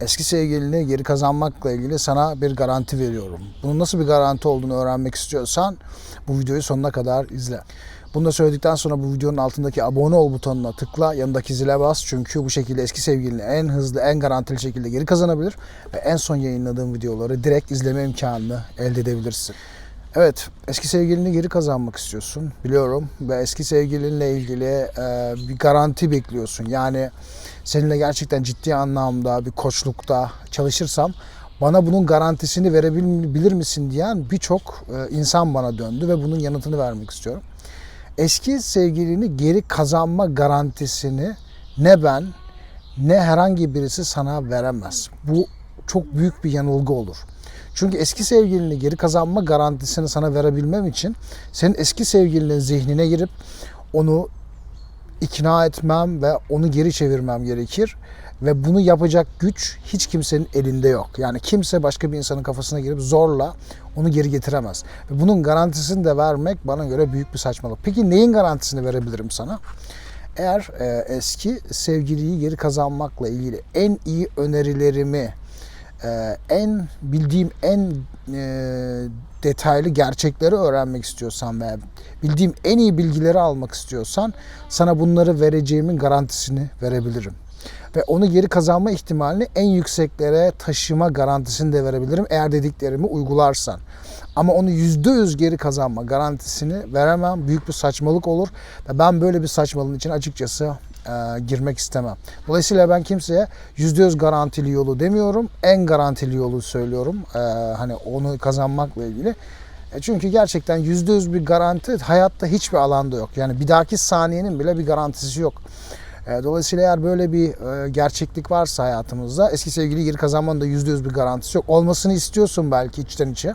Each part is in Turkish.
Eski sevgilini geri kazanmakla ilgili sana bir garanti veriyorum. Bunun nasıl bir garanti olduğunu öğrenmek istiyorsan bu videoyu sonuna kadar izle. Bunu da söyledikten sonra bu videonun altındaki abone ol butonuna tıkla, yanındaki zile bas. Çünkü bu şekilde eski sevgilini en hızlı, en garantili şekilde geri kazanabilir ve en son yayınladığım videoları direkt izleme imkanını elde edebilirsin. Evet, eski sevgilini geri kazanmak istiyorsun biliyorum ve eski sevgilinle ilgili e, bir garanti bekliyorsun. Yani seninle gerçekten ciddi anlamda bir koçlukta çalışırsam bana bunun garantisini verebilir misin diyen birçok e, insan bana döndü ve bunun yanıtını vermek istiyorum. Eski sevgilini geri kazanma garantisini ne ben ne herhangi birisi sana veremez. Bu çok büyük bir yanılgı olur. Çünkü eski sevgilini geri kazanma garantisini sana verebilmem için senin eski sevgilinin zihnine girip onu ikna etmem ve onu geri çevirmem gerekir. Ve bunu yapacak güç hiç kimsenin elinde yok. Yani kimse başka bir insanın kafasına girip zorla onu geri getiremez. Ve bunun garantisini de vermek bana göre büyük bir saçmalık. Peki neyin garantisini verebilirim sana? Eğer e, eski sevgiliyi geri kazanmakla ilgili en iyi önerilerimi, e, en bildiğim en e, detaylı gerçekleri öğrenmek istiyorsan ve bildiğim en iyi bilgileri almak istiyorsan sana bunları vereceğimin garantisini verebilirim. Ve onu geri kazanma ihtimalini en yükseklere taşıma garantisini de verebilirim eğer dediklerimi uygularsan. Ama onu yüzde yüz geri kazanma garantisini veremem. Büyük bir saçmalık olur. Ve ben böyle bir saçmalığın için açıkçası e, girmek istemem. Dolayısıyla ben kimseye yüzde yüz garantili yolu demiyorum. En garantili yolu söylüyorum. E, hani onu kazanmakla ilgili. E, çünkü gerçekten yüzde yüz bir garanti hayatta hiçbir alanda yok. Yani bir dahaki saniyenin bile bir garantisi yok. Dolayısıyla eğer böyle bir gerçeklik varsa hayatımızda eski sevgili geri kazanmanın da yüzde yüz bir garantisi yok. Olmasını istiyorsun belki içten içe.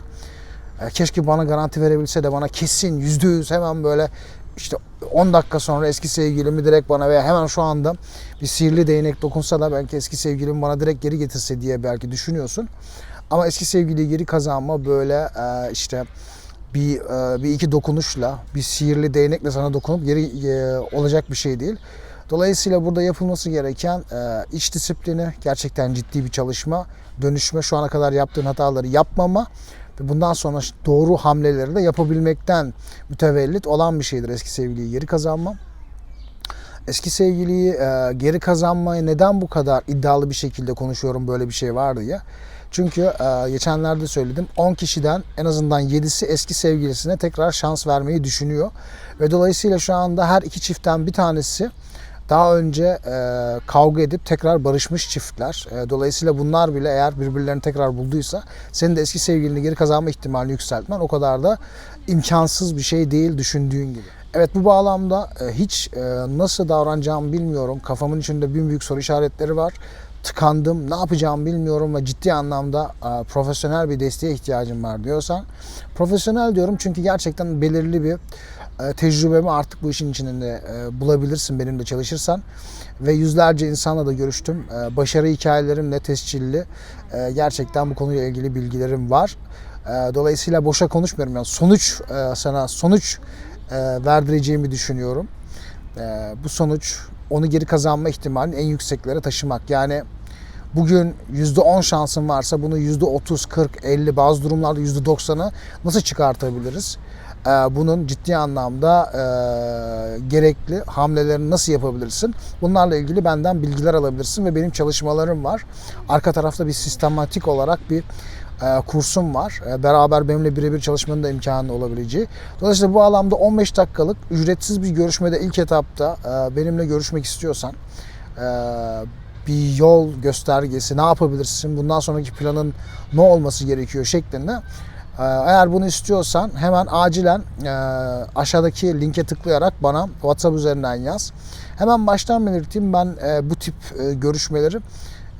Keşke bana garanti verebilse de bana kesin yüzde yüz hemen böyle işte 10 dakika sonra eski sevgilimi direkt bana veya hemen şu anda bir sihirli değnek dokunsa da belki eski sevgilim bana direkt geri getirse diye belki düşünüyorsun. Ama eski sevgiliyi geri kazanma böyle e, işte bir e, bir iki dokunuşla bir sihirli değnekle sana dokunup geri e, olacak bir şey değil. Dolayısıyla burada yapılması gereken e, iç disiplini, gerçekten ciddi bir çalışma, dönüşme, şu ana kadar yaptığın hataları yapmama bundan sonra doğru hamleleri de yapabilmekten mütevellit olan bir şeydir eski sevgiliyi geri kazanma. Eski sevgiliyi e, geri kazanmayı neden bu kadar iddialı bir şekilde konuşuyorum böyle bir şey var diye. Çünkü e, geçenlerde söyledim 10 kişiden en azından 7'si eski sevgilisine tekrar şans vermeyi düşünüyor. Ve dolayısıyla şu anda her iki çiftten bir tanesi daha önce e, kavga edip tekrar barışmış çiftler. E, dolayısıyla bunlar bile eğer birbirlerini tekrar bulduysa senin de eski sevgilini geri kazanma ihtimalini yükseltmen o kadar da imkansız bir şey değil düşündüğün gibi. Evet bu bağlamda e, hiç e, nasıl davranacağımı bilmiyorum. Kafamın içinde bin büyük soru işaretleri var. Tıkandım, ne yapacağımı bilmiyorum ve ciddi anlamda e, profesyonel bir desteğe ihtiyacım var diyorsan. Profesyonel diyorum çünkü gerçekten belirli bir tecrübemi artık bu işin içinde e, bulabilirsin benimle çalışırsan. Ve yüzlerce insanla da görüştüm. E, başarı hikayelerimle tescilli e, gerçekten bu konuyla ilgili bilgilerim var. E, dolayısıyla boşa konuşmuyorum. Yani sonuç e, sana sonuç e, verdireceğimi düşünüyorum. E, bu sonuç onu geri kazanma ihtimalini en yükseklere taşımak. Yani bugün %10 şansın varsa bunu %30, 40, 50 bazı durumlarda %90'ı nasıl çıkartabiliriz? Ee, Bunun ciddi anlamda e, gerekli hamlelerini nasıl yapabilirsin? Bunlarla ilgili benden bilgiler alabilirsin ve benim çalışmalarım var. Arka tarafta bir sistematik olarak bir e, kursum var. E, Beraber benimle birebir çalışmanın da imkanı olabileceği. Dolayısıyla bu alanda 15 dakikalık ücretsiz bir görüşmede ilk etapta benimle görüşmek istiyorsan bir yol göstergesi, ne yapabilirsin, bundan sonraki planın ne olması gerekiyor şeklinde. Ee, Eğer bunu istiyorsan hemen acilen e, aşağıdaki linke tıklayarak bana WhatsApp üzerinden yaz. Hemen baştan belirteyim ben e, bu tip e, görüşmeleri e,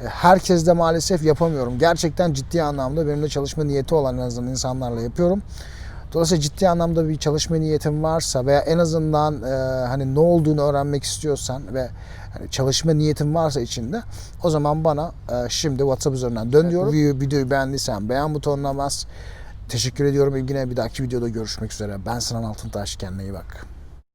herkesle maalesef yapamıyorum. Gerçekten ciddi anlamda benimle çalışma niyeti olan en azından insanlarla yapıyorum. Dolayısıyla ciddi anlamda bir çalışma niyetin varsa veya en azından e, hani ne olduğunu öğrenmek istiyorsan ve hani çalışma niyetin varsa içinde o zaman bana e, şimdi WhatsApp üzerinden dön diyorum. Bu videoyu beğendiysen beğen butonuna bas. Teşekkür ediyorum ilgine bir dahaki videoda görüşmek üzere. Ben Sinan Altıntaş kendine iyi bak.